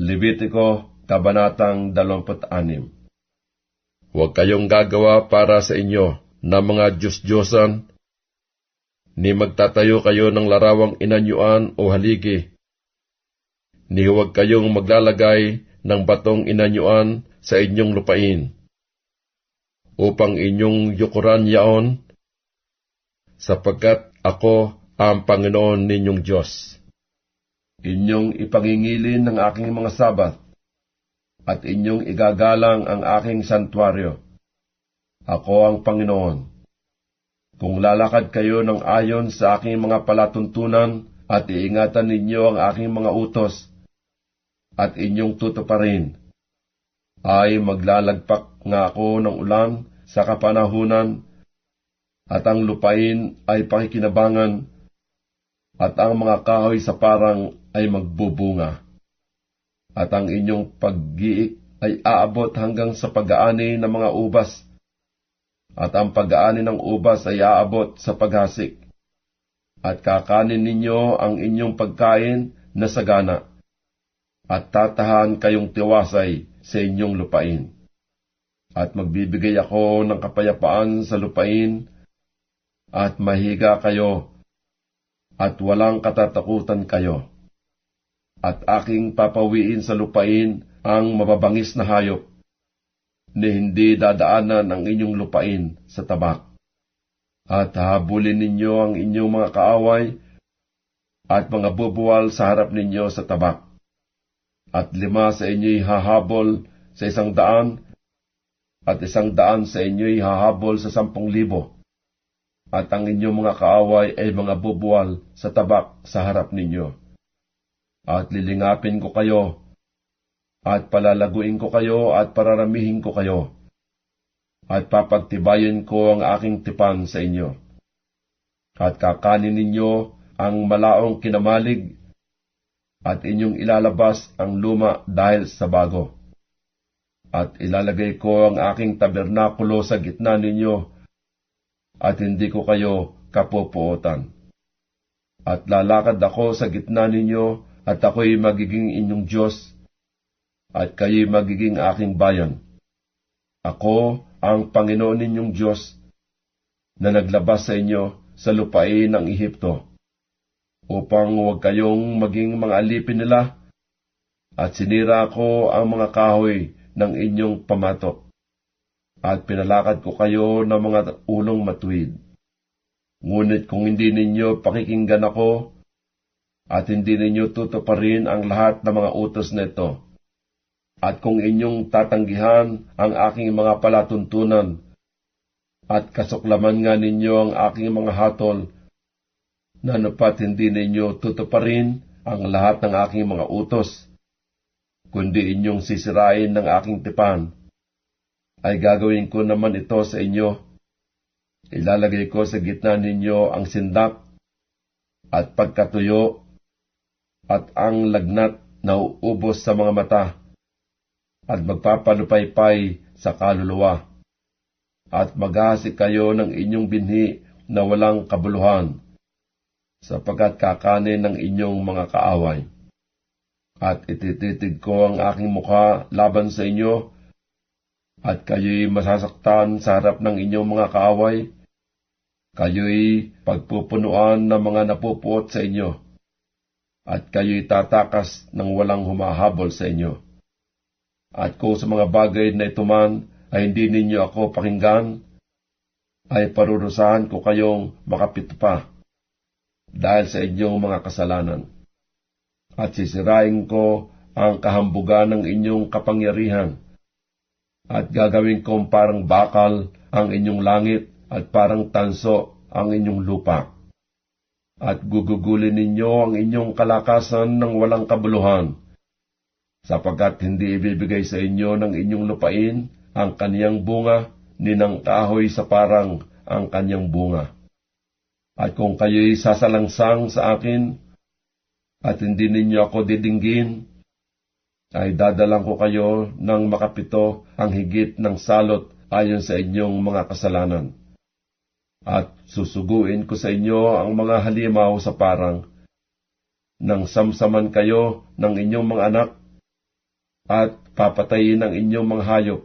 Levitico, Kabanatang 26 Huwag kayong gagawa para sa inyo na mga Diyos-Diyosan, ni magtatayo kayo ng larawang inanyuan o haligi, ni huwag kayong maglalagay ng batong inanyuan sa inyong lupain, upang inyong yukuran yaon, sapagkat ako ang Panginoon ninyong Diyos. Inyong ipangingilin ng aking mga sabat, at inyong igagalang ang aking santuaryo. Ako ang Panginoon. Kung lalakad kayo ng ayon sa aking mga palatuntunan at iingatan ninyo ang aking mga utos, at inyong tutuparin, ay maglalagpak nga ako ng ulan sa kapanahunan, at ang lupain ay pakikinabangan at ang mga kahoy sa parang ay magbubunga. At ang inyong pag-giik ay aabot hanggang sa pag-aani ng mga ubas, at ang pag-aani ng ubas ay aabot sa paghasik. At kakanin ninyo ang inyong pagkain na sagana, at tatahan kayong tiwasay sa inyong lupain. At magbibigay ako ng kapayapaan sa lupain, at mahiga kayo at walang katatakutan kayo. At aking papawiin sa lupain ang mababangis na hayop, ni hindi dadaanan ang inyong lupain sa tabak. At habulin ninyo ang inyong mga kaaway at mga bubuwal sa harap ninyo sa tabak. At lima sa inyo'y hahabol sa isang daan, at isang daan sa inyo'y hahabol sa sampung libo at ang inyong mga kaaway ay mga bubuwal sa tabak sa harap ninyo. At lilingapin ko kayo, at palalaguin ko kayo, at pararamihin ko kayo, at papagtibayin ko ang aking tipan sa inyo. At kakanin ninyo ang malaong kinamalig, at inyong ilalabas ang luma dahil sa bago. At ilalagay ko ang aking tabernakulo sa gitna ninyo, at hindi ko kayo kapopuotan. At lalakad ako sa gitna ninyo, at ako'y magiging inyong Diyos, at kayo'y magiging aking bayan. Ako ang Panginoon ninyong Diyos, na naglabas sa inyo sa lupain ng Ehipto, upang huwag kayong maging mga alipin nila, at sinira ko ang mga kahoy ng inyong pamatok at pinalakad ko kayo ng mga ulong matuwid. Ngunit kung hindi ninyo pakikinggan ako, at hindi ninyo tutuparin ang lahat ng mga utos nito, at kung inyong tatanggihan ang aking mga palatuntunan, at kasuklaman nga ninyo ang aking mga hatol, na napat hindi ninyo tutuparin ang lahat ng aking mga utos, kundi inyong sisirain ng aking tipan, ay gagawin ko naman ito sa inyo. Ilalagay ko sa gitna ninyo ang sindak at pagkatuyo at ang lagnat na uubos sa mga mata at magpapalupaypay sa kaluluwa at maghahasik kayo ng inyong binhi na walang kabuluhan sapagkat kakanin ng inyong mga kaaway. At itititig ko ang aking mukha laban sa inyo at kayo'y masasaktan sa harap ng inyong mga kaaway. Kayo'y pagpupunuan ng mga napupuot sa inyo, at kayo'y tatakas ng walang humahabol sa inyo. At kung sa mga bagay na ito man ay hindi ninyo ako pakinggan, ay parurusahan ko kayong makapito pa dahil sa inyong mga kasalanan. At sisirain ko ang kahambugan ng inyong kapangyarihan at gagawin kong parang bakal ang inyong langit at parang tanso ang inyong lupa. At gugugulin ninyo ang inyong kalakasan ng walang kabuluhan, sapagkat hindi ibibigay sa inyo ng inyong lupain ang kaniyang bunga, ni ng kahoy sa parang ang kanyang bunga. At kung kayo'y sasalangsang sa akin, at hindi ninyo ako didinggin, ay dadalang ko kayo ng makapito ang higit ng salot ayon sa inyong mga kasalanan. At susuguin ko sa inyo ang mga halimaw sa parang, nang samsaman kayo ng inyong mga anak, at papatayin ang inyong mga hayop,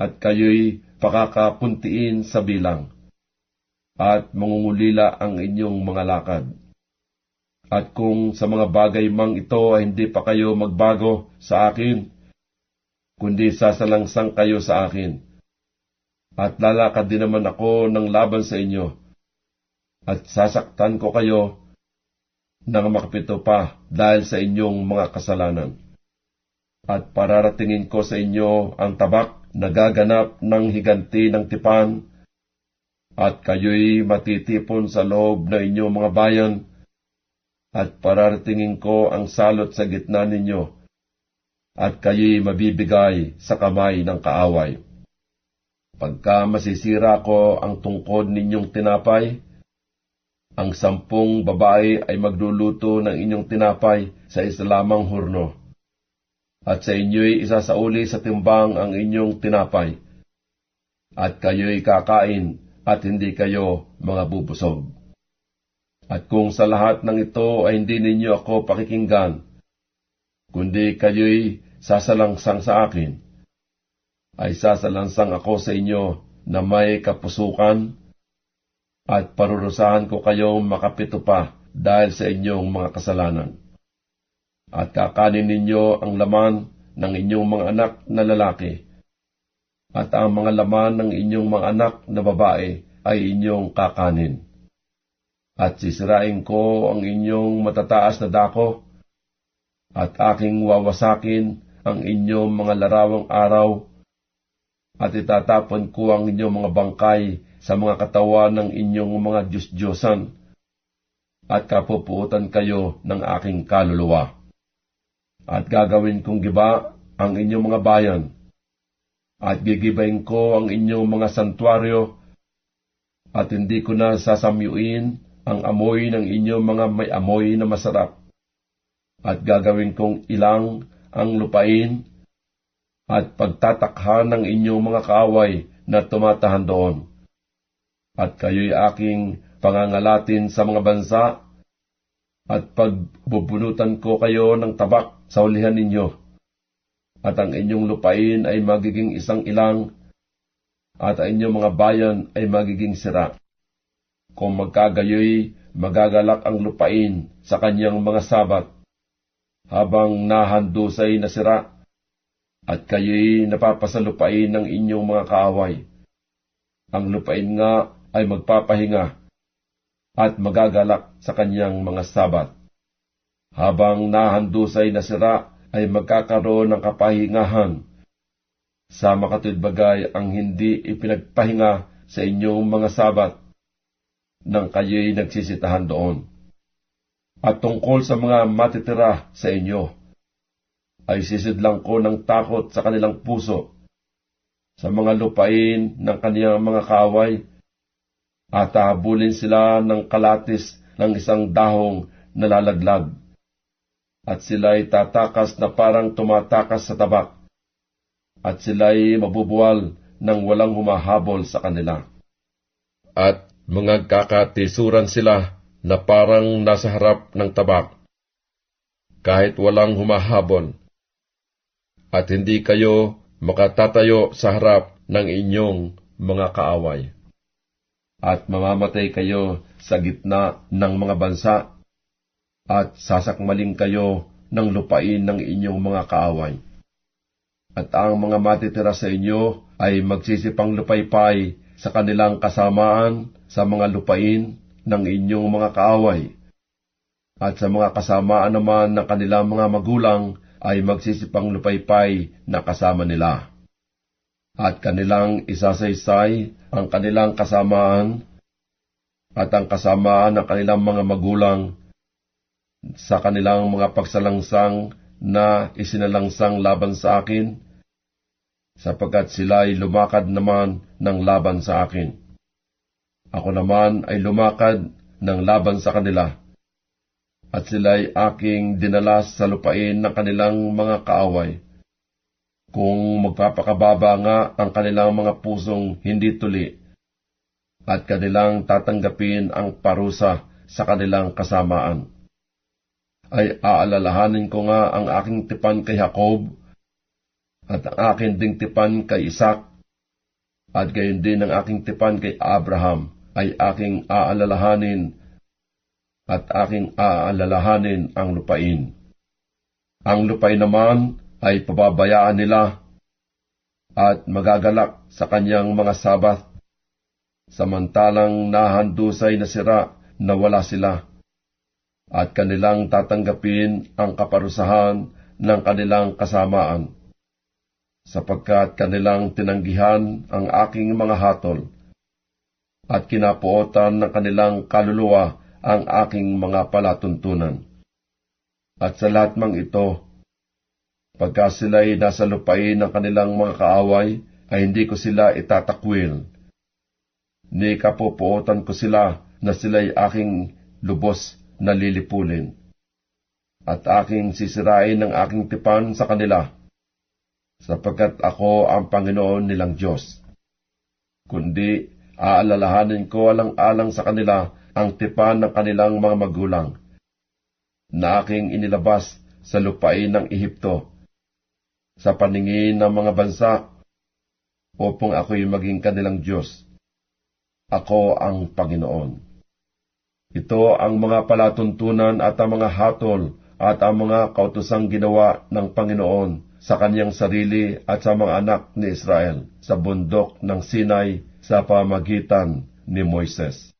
at kayo'y pakakapuntiin sa bilang, at mangungulila ang inyong mga lakad. At kung sa mga bagay mang ito ay hindi pa kayo magbago sa akin, kundi sasalangsang kayo sa akin, at lalakad din naman ako ng laban sa inyo, at sasaktan ko kayo ng makapito pa dahil sa inyong mga kasalanan. At pararatingin ko sa inyo ang tabak na gaganap ng higanti ng tipan, at kayo'y matitipon sa loob ng inyong mga bayan, at pararatingin ko ang salot sa gitna ninyo, at kayo'y mabibigay sa kamay ng kaaway. Pagka masisira ko ang tungkod ninyong tinapay, ang sampung babae ay magluluto ng inyong tinapay sa isa lamang hurno. At sa inyo'y isasauli sa timbang ang inyong tinapay. At kayo'y kakain at hindi kayo mga bubusog. At kung sa lahat ng ito ay hindi ninyo ako pakikinggan, kundi kayo'y sasalangsang sa akin, ay sasalansang ako sa inyo na may kapusukan at parurusahan ko kayong makapito pa dahil sa inyong mga kasalanan. At kakanin ninyo ang laman ng inyong mga anak na lalaki, at ang mga laman ng inyong mga anak na babae ay inyong kakanin. At sisirain ko ang inyong matataas na dako, at aking wawasakin ang inyong mga larawang araw at itatapon ko ang inyong mga bangkay sa mga katawan ng inyong mga Diyos-Diyosan, at kapupuutan kayo ng aking kaluluwa. At gagawin kong giba ang inyong mga bayan, at gigibayin ko ang inyong mga santuaryo, at hindi ko na sasamyuin ang amoy ng inyong mga may amoy na masarap, at gagawin kong ilang ang lupain at pagtatakhan ng inyong mga kaaway na tumatahan doon. At kayo'y aking pangangalatin sa mga bansa, at pagbubunutan ko kayo ng tabak sa ulihan ninyo, at ang inyong lupain ay magiging isang ilang, at ang inyong mga bayan ay magiging sira. Kung magkagayoy, magagalak ang lupain sa kanyang mga sabat, habang nahandusay na sira, at kayo'y napapasalupain ng inyong mga kaaway. Ang lupain nga ay magpapahinga at magagalak sa kanyang mga sabat. Habang nahandusay na sira ay magkakaroon ng kapahingahan. Sa makatid bagay ang hindi ipinagpahinga sa inyong mga sabat nang kayo'y nagsisitahan doon. At tungkol sa mga matitira sa inyo, ay sisidlang ko ng takot sa kanilang puso, sa mga lupain ng kaniyang mga kaway, at hahabulin sila ng kalatis ng isang dahong nalalaglag, at sila'y tatakas na parang tumatakas sa tabak, at sila'y mabubuwal ng walang humahabol sa kanila. At mga kakatisuran sila na parang nasa harap ng tabak, kahit walang humahabol, at hindi kayo makatatayo sa harap ng inyong mga kaaway. At mamamatay kayo sa gitna ng mga bansa, at sasakmaling kayo ng lupain ng inyong mga kaaway. At ang mga matitira sa inyo ay magsisipang lupaypay sa kanilang kasamaan sa mga lupain ng inyong mga kaaway. At sa mga kasamaan naman ng kanilang mga magulang ay magsisipang lupaypay na kasama nila. At kanilang isasaysay ang kanilang kasamaan at ang kasamaan ng kanilang mga magulang sa kanilang mga pagsalangsang na isinalangsang laban sa akin, sapagkat sila ay lumakad naman ng laban sa akin. Ako naman ay lumakad ng laban sa kanila at sila'y aking dinalas sa lupain ng kanilang mga kaaway. Kung magpapakababa nga ang kanilang mga pusong hindi tuli, at kanilang tatanggapin ang parusa sa kanilang kasamaan, ay aalalahanin ko nga ang aking tipan kay Jacob at ang akin ding tipan kay Isaac, at gayon din ang aking tipan kay Abraham ay aking aalalahanin at aking aalalahanin ang lupain. Ang lupain naman ay pababayaan nila at magagalak sa kanyang mga sabat, samantalang nahandusay na sira na wala sila, at kanilang tatanggapin ang kaparusahan ng kanilang kasamaan sapagkat kanilang tinanggihan ang aking mga hatol, at kinapuotan ng kanilang kaluluwa ang aking mga palatuntunan. At sa lahat mang ito, pagka sila'y nasa lupain ng kanilang mga kaaway, ay hindi ko sila itatakwil. Ni kapupuotan ko sila na sila'y aking lubos na lilipulin. At aking sisirain ng aking tipan sa kanila, sapagkat ako ang Panginoon nilang Diyos. Kundi aalalahanin ko alang-alang sa kanila ang tipan ng kanilang mga magulang, na aking inilabas sa lupain ng Ehipto, sa paningin ng mga bansa, upang ako'y maging kanilang Diyos. Ako ang Panginoon. Ito ang mga palatuntunan at ang mga hatol at ang mga kautosang ginawa ng Panginoon sa kanyang sarili at sa mga anak ni Israel sa bundok ng Sinai sa pamagitan ni Moises.